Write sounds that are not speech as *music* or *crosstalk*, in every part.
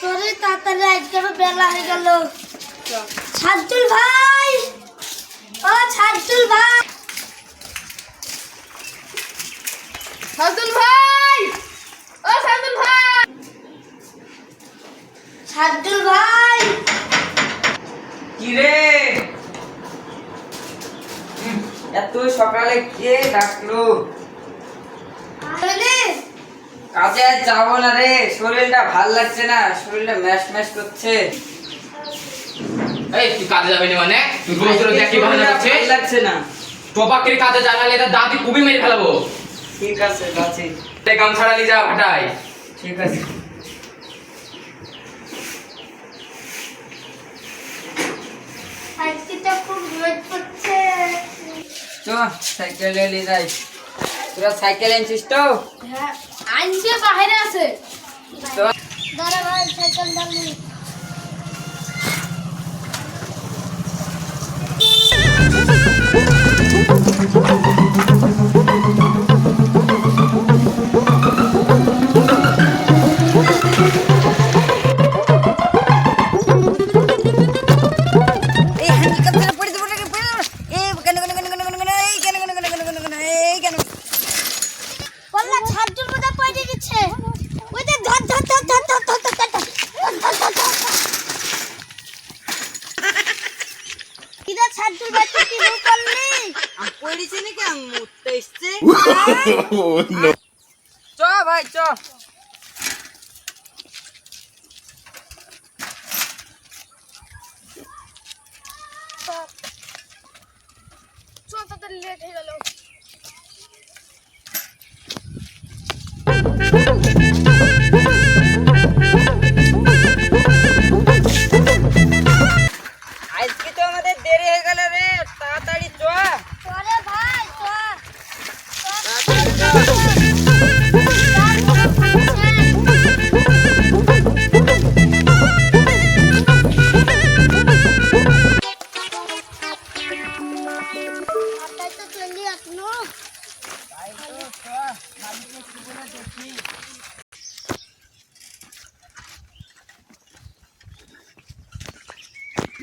তোরে তাড়াতাড়ি আজকে বেলা হয়ে গেল। সাজুল ভাই! ও সাজুল ভাই! সাদুল ভাই! ও সাদুল ভাই! সাজুল ভাই! কি রে? এত সকালে কে ডাকলো? কাজে আর যাব না রে শরীরটা ভালো লাগছে না শরীরটা ম্যাশ ম্যাশ করছে। এই তুই কাজে যাবি না মানে? তুই রোজ রোজ একই শরীরটা করছিস? লাগছে না। টোপাকের কাজে জানালে এটা দাঁতি কুবি মেরে ফেলাবো। ঠিক আছে যাচ্ছি। তাই গামছাড়া নিয়ে যা ভাটাই ঠিক আছে। আজকে তো খুব রোদ পড়ছে। চ সাইকেলে নিয়ে যাই। তোরা সাইকেল আনছিস তো? হ্যাঁ আনছে বাইরে আছে। তো দাঁড়া ভাই সাইকেল দাঁড়ি নিচে নাকি মুততে এসছে? হ্যাঁ। চ ভাই চ। লেট হয়ে গেল।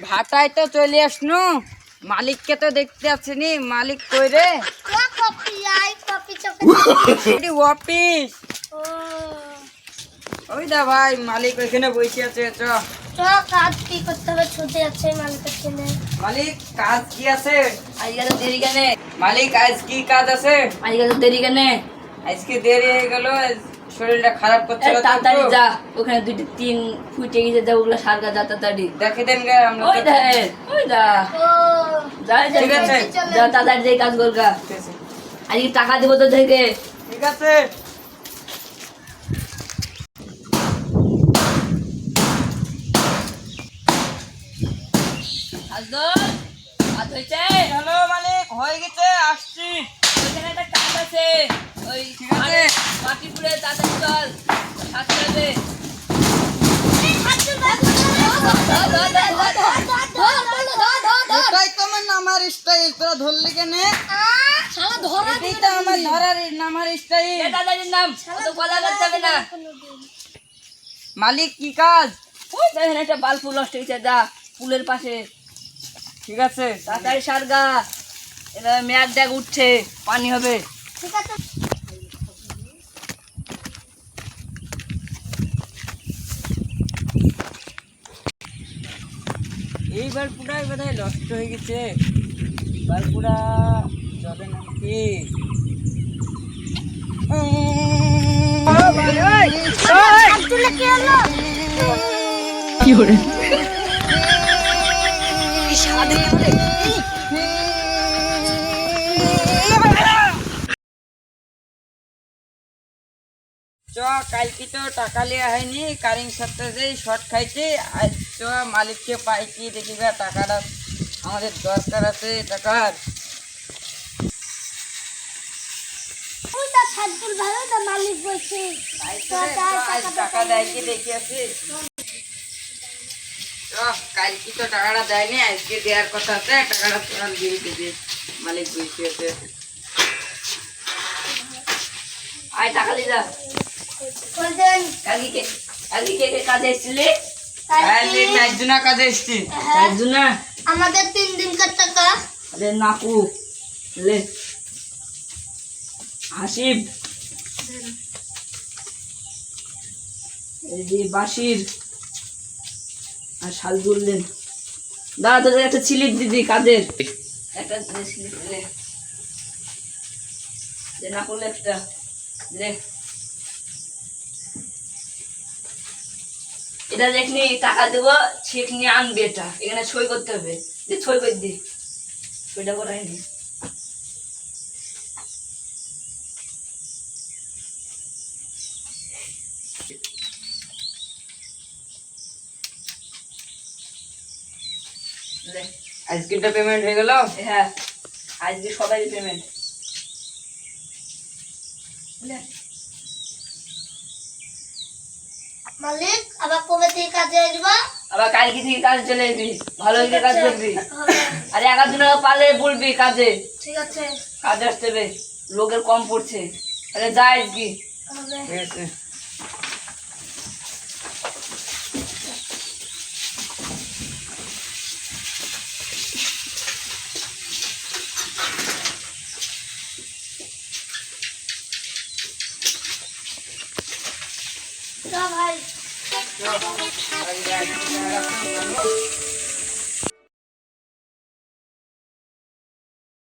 ভাটায় তো চলে আসনু। মালিককে তো দেখতে আসিনি। মালিক কই রে? অফিস ওই দা ভাই, মালিক ওইখানে বসে আছে চ, কাজ কি করতে হবে? ছুটি আছে মালিকের ছেলে। মালিক কাজ কি আছে? আজকে তো দেরি কেনে। মালিক আজ কি কাজ আছে? আজকে তো দেরি কেনে। আজকে দেরি হয়ে গেল শরীরটা খারাপ করছে তাড়াতাড়ি যা ওখানে দুইটা তিন ফুটে গেছে যা ওগুলো সারগা যা তাড়াতাড়ি। দেখে দেন গে আমরা ওই তো- ওই দা যা যা, ঠিক আছে। যা তাড়াতাড়ি যাই কাজ করগা। আজকে টাকা দিব তো থেকে ঠিক আছে। হয়েছে হ্যালো মালিক হয়ে গেছে আসছি। ওইখানে একটা কাজ আছে। ওই তাড়াতাড়ি চল এটাই তো নামার স্টাইল তোরা ধরলি কেন? এটাই তো আমার ধরার নামার স্টাইল নাম গলা লাগতে হবে না। মালিক কি কাজ? ওই দেখেন একটা বাল ফুল নষ্ট হয়েছে যা পুলের পাশে। ঠিক আছে তাড়াতাড়ি সারগা এবার মেয়াদ দেখ উঠছে পানি হবে ঠিক আছে এইবার পুরাই বোধ হয় নষ্ট হয়ে গেছে এবার পুরা যাবে নাকি কি হলো চ কালকে তো টাকা লিয়া হয়নি কারিং সপ্তাহে যেই শর্ট খাইছি আজ চ মালিককে পাইছি দেখি গা টাকাটা আমাদের দরকার আছে টাকার। ভালো তা মালিক বলছে। আজ টাকা দেয় কি দেখি আছে কালকে তো টাকাটা দেয়নি আজকে দেওয়ার কথা আছে টাকাটা দিয়ে দেবে। মালিক আছে আয় টাকা কালকে কে কালকে কে কে কাজে এসেছিলি? কালকে কালকে চারজনা কাজে এসছি। হ্যাঁ, আমাদের তিন দিনকার টাকা? আরে নাকু লে। হাসিব। এই যে বাসির। আর শাল তুললেন। দাদা তোদের একটা স্লিপ দিদি, কাদের? যে না করলে একটা দে এটা দেখনি টাকা দেবো নিয়ে আনবে এটা। এখানে সই করতে হবে। যে সই করে দিই সইটা করাই নি। লে, পেমেন্ট হয়ে গেল? হ্যাঁ আজকে সবাই পেমেন্ট মালিক আবার কবে থেকে কাজে আসব আবার কালকে থেকে কাজে চলে আসবি। ভালো করে কাজ করবি। *laughs* আরে একার দিন পারলে বলবি কাজে। ঠিক আছে। কাজে আসতে হবে। লোকের কম পড়ছে। আরে যাই কি ঠিক আছে। ভাই চল, বাড়ি যাই।